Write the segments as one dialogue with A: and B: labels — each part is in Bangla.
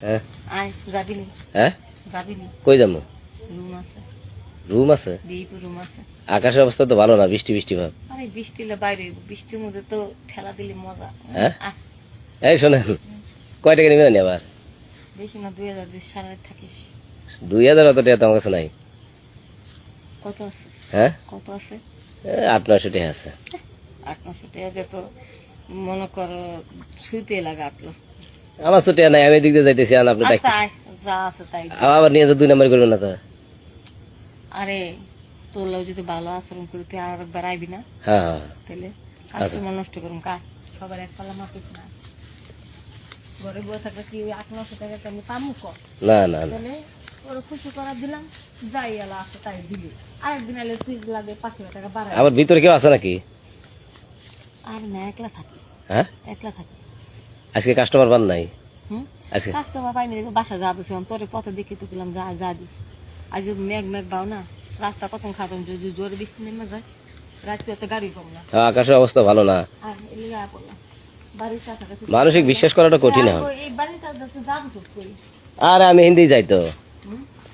A: হ্যাঁ
B: আয় যাবি নি?
A: হ্যাঁ
B: যাবি নি?
A: কই যাব?
B: রুম আছে।
A: রুম আছে?
B: বিয়ে রুম আছে।
A: আকাশের অবস্থা তো ভালো না বৃষ্টি বৃষ্টি ভাব।
B: আরে বৃষ্টি বাইরে বৃষ্টির মধ্যে তো ঠেলা দিলে মজা।
A: হ্যাঁ? এই শোনেন কয় টাকা নেবেন আবার?
B: বেশি না দুই হাজার সারা থাকিস।
A: দুই হাজার অত টাকা তো আমার কাছে নাই।
B: কত আছে?
A: হ্যাঁ?
B: কত আছে?
A: আট নয়শো টাকা আছে।
B: আট নশো টাকা তো মনে করো শুইতে লাগে আপনার
A: আমার তো নাই আমি এদিক দিয়ে যাইতেছি আর আপনি
B: আচ্ছা যা আছে তাই
A: আবার নিয়ে যা দুই নাম্বার করবেন না তো?
B: আরে তোর লোক যদি ভালো আচরণ করি তুই আর একবার আইবি না?
A: হ্যাঁ হ্যাঁ।
B: তাহলে কাস্টমার নষ্ট করুন কা। সবার এক পালা মাপিস না। ঘরে বসে থাকলে কি ওই আট নশো টাকা আমি পামু কর
A: না না
B: তাহলে ওরা খুশি করার দিলাম যাই এলা আছে তাই দিলি আরেকদিন এলে তুই লাগে পাঁচ হাজার টাকা বাড়াই
A: আবার ভিতরে কেউ আছে নাকি?
B: আর না একলা থাকি।
A: হ্যাঁ?
B: একলা থাকি।
A: আজকে কাস্টমার পান নাই? আজকে?
B: কাস্টমার পাইনি দেখো বাসা যা দিছিলাম তোরে পথে দেখে তো গেলাম যা যা দিস আজ মেঘ মেঘ বাও না রাস্তা খাতাম যদি জোরে বৃষ্টি নেমে যায়। রাত্রে তো গাড়ি কম না।
A: হ্যাঁ, আকাশের অবস্থা ভালো না। মানসিক বিশ্বাস করাটা কঠিন
B: আর
A: আমি হিন্দি যাই তো?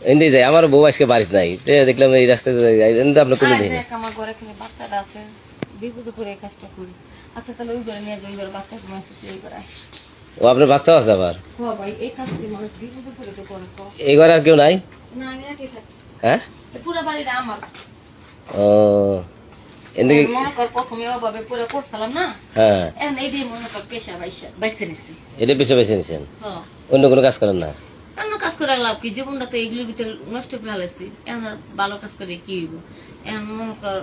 A: হিন্দি যাই আমার বউ আজকে বাড়িতে নাই। দেখলাম এই রাস্তায় যাই আপনার কোনো দিন
B: আমার ঘরে বাচ্চাটা আছে। বিপদে পড়ে কাজটা করি। আচ্ছা তাহলে ওই ঘরে নিয়ে যাই ওই ঘরে বাচ্চা এই ঘরে।
A: ও আপনার বাচ্চা আছে আবার?
B: হ এই মানুষ
A: ঘরে আর কেউ নাই? হ্যাঁ? ও
B: মনে
A: হ্যাঁ।
B: পেশা
A: এটা পিছে বেছে নিছেন?
B: হ্যাঁ।
A: অন্য কোনো কাজ করেন না?
B: অন্য কাজ করে লাভ কি? জীবনটা তো এগুলোর ভিতরে নষ্ট করে এখন ভালো কাজ করে কি হইব? এখন মনে কর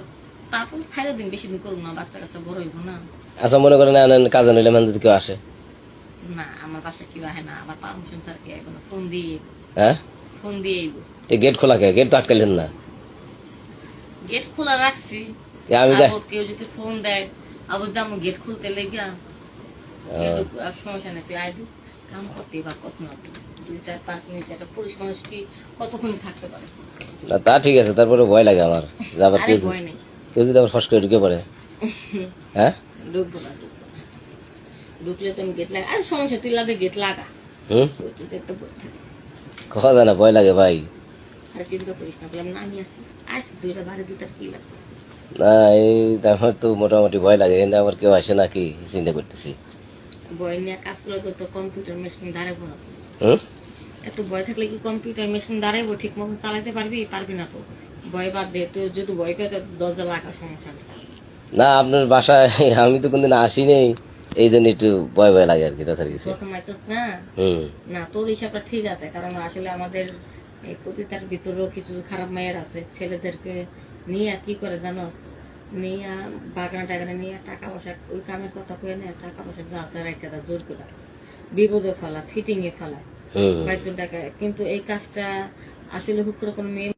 B: তারপর ছাড়া দিন বেশি দিন করব না বাচ্চা কাচ্চা বড় হইব না।
A: আচ্ছা মনে করেন কাজে নিলে মানে যদি কেউ আসে?
B: না আমার বাসা কেউ আহে না আমার পারমিশন স্যার কে ফোন দিয়ে
A: হ্যাঁ?
B: ফোন দিয়ে আইব
A: গেট খোলা কে? গেট তো আটকালেন না।
B: গেট খোলা রাখছি।
A: আমি
B: কেউ যদি ফোন দেয় আবার যাব গেট খুলতে লেগা সমস্যা নেই তুই আইবি কাম করতে এবার কত না দুই চার পাঁচ মিনিট একটা পুরুষ মানুষ কি কতক্ষণ থাকতে পারে?
A: তা ঠিক আছে তারপরে ভয় লাগে আমার। কেউ
B: ভয় নেই।
A: কেউ যদি আবার ফস করে ঢুকে পড়ে। হ্যাঁ?
B: ঢুকবো না। ঢুকলে তো আমি গেট লাগা আর সমস্যা তুই লাগে গেট লাগা।
A: হুম?
B: তুই তো থাকে।
A: কথা যায় না ভয় লাগে ভাই।
B: আর চিন্তা করিস না বললাম না আমি আসি আর দুইটা বাড়ি দিতে আর কি লাগবে?
A: না এই আমার তো মোটামুটি ভয় লাগে এখানে আবার কেউ আসে নাকি? চিন্তা করতেছি।
B: বই নিয়ে কাজ করলে তো তো কম্পিউটার মেশিন দাঁড়াবো না এত ভয় থাকলে কি কম্পিউটার মেশিন দাঁড়াইবো ঠিক মতো চালাতে পারবি? পারবি না তো। ভয় বাদ দে তুই যদি ভয় পেয়ে দরজা লাগা সমস্যা
A: না আপনার বাসায় আমি তো কোনদিন আসি নেই। এই জন্য একটু ভয় ভয় লাগে আর কি তাছাড়া কিছু। হুম।
B: না তোর হিসাবটা ঠিক আছে কারণ আসলে আমাদের এই পতিতার ভিতরেও কিছু খারাপ মায়ের আছে ছেলেদেরকে নিয়ে কি করে জানো? নিয়ে বাগানা টাগানা নিয়ে টাকা পয়সা ওই কামের কথা কয়ে নেয় টাকা পয়সা যা আছে রাখতে দেয় জোর করে। বিপদে ফেলা ফিটিং এ ফেলা।
A: হুম।
B: বাইশ টাকা কিন্তু এই কাজটা আসলে হুট করে কোনো মেয়ে